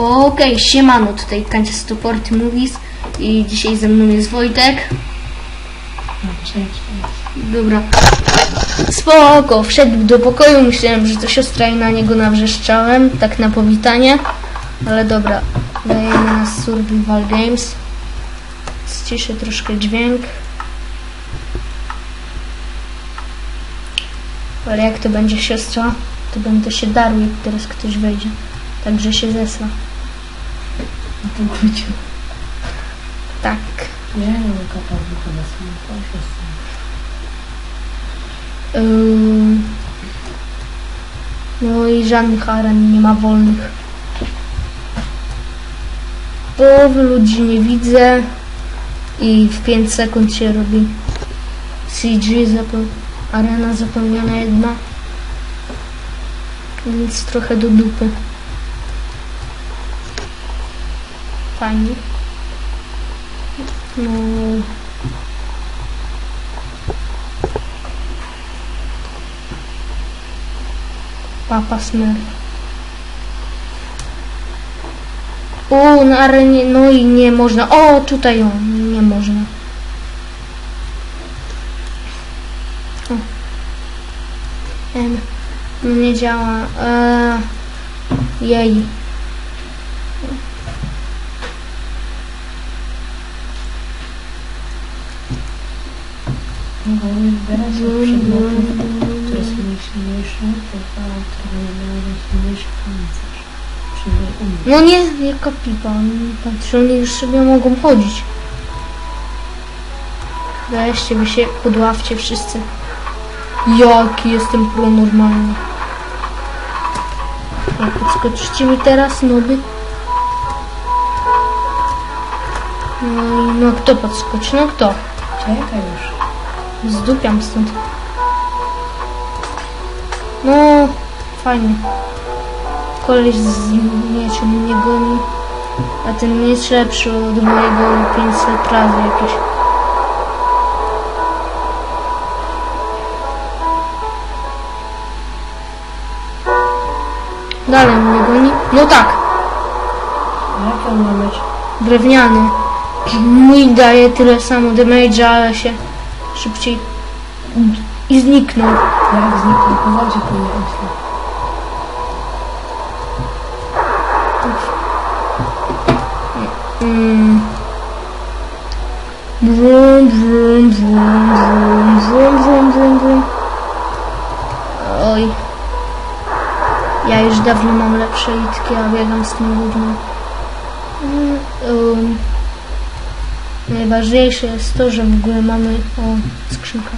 Okej, siemano, tutaj Kancia Stoporty Movies i dzisiaj ze mną jest Wojtek. Dobra. Spoko, wszedł do pokoju, myślałem, że to siostra i na niego nawrzeszczałem, tak na powitanie. Ale dobra, dajemy na Survival Games. Ściszę troszkę dźwięk. Ale jak to będzie siostra, to będę się darł, jak teraz ktoś wejdzie. Także się zesła. No to chodź. Tak. Nie, no kapa wypada sam, proszę. Ym, No i żadnych aren nie ma wolnych. Połowy ludzi nie widzę i w 5 sekund się robi CG, zapeł- arena zapełniona jedna. Więc trochę do dupy. Fajnie. No. Papa Smurf. O, na arenie, no i nie można. O, tutaj o, nie można. O. Em, no nie działa. Eee, jej. Które są pancerz. No nie, jaka pipa. Patrz, oni już sobie mogą chodzić. Weźcie, wy się podławcie wszyscy. Jaki jestem pro normalny. Jak podskoczycie mi teraz, noby? No no kto podskoczy? No kto? Czekaj już. Zdupiam stąd. No, fajnie. Koleś z mieczem mnie goni, a ten miecz lepszy od mojego 500 razy jakieś. Dalej mnie goni. No tak, Jak on ma mieć? drewniany. Mój daje tyle samo damage'a, ale się szybciej i zniknął. Jak zniknął po wodzie, nie ośle. Mm. Brum, brum, brum, brum, brum, brum, brum, brum. Oj. Ja już dawno mam lepsze litki, a biegam z tym gównem. Mm, um. Najważniejsze jest to, że w ogóle mamy... O, skrzynka.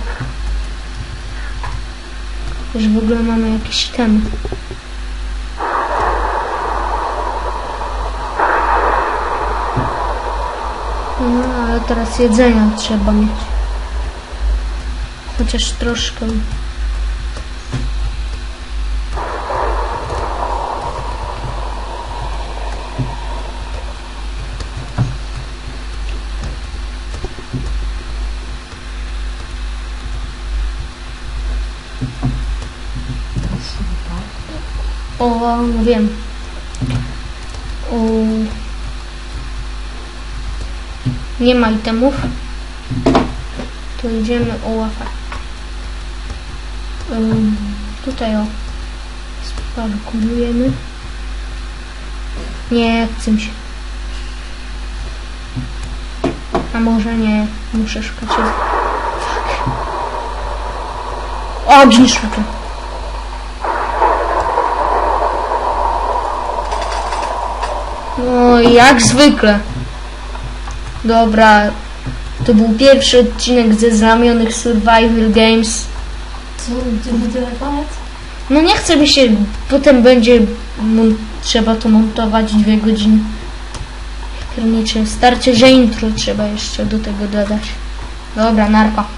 Że w ogóle mamy jakiś ten... No, ale teraz jedzenia trzeba mieć. Chociaż troszkę. O, wiem. O, nie ma itemów. To idziemy o łafę. Ym, tutaj o. Sparkurujemy. Nie, chcę się. A może nie, muszę szukać. Fuck. O, gnisz to. Jak zwykle. Dobra, to był pierwszy odcinek ze znamionych Survival Games. Co? To będzie koniec? No nie chce mi się, potem będzie trzeba to montować dwie godziny. Piernicze, starcie, że intro trzeba jeszcze do tego dodać. Dobra, narko.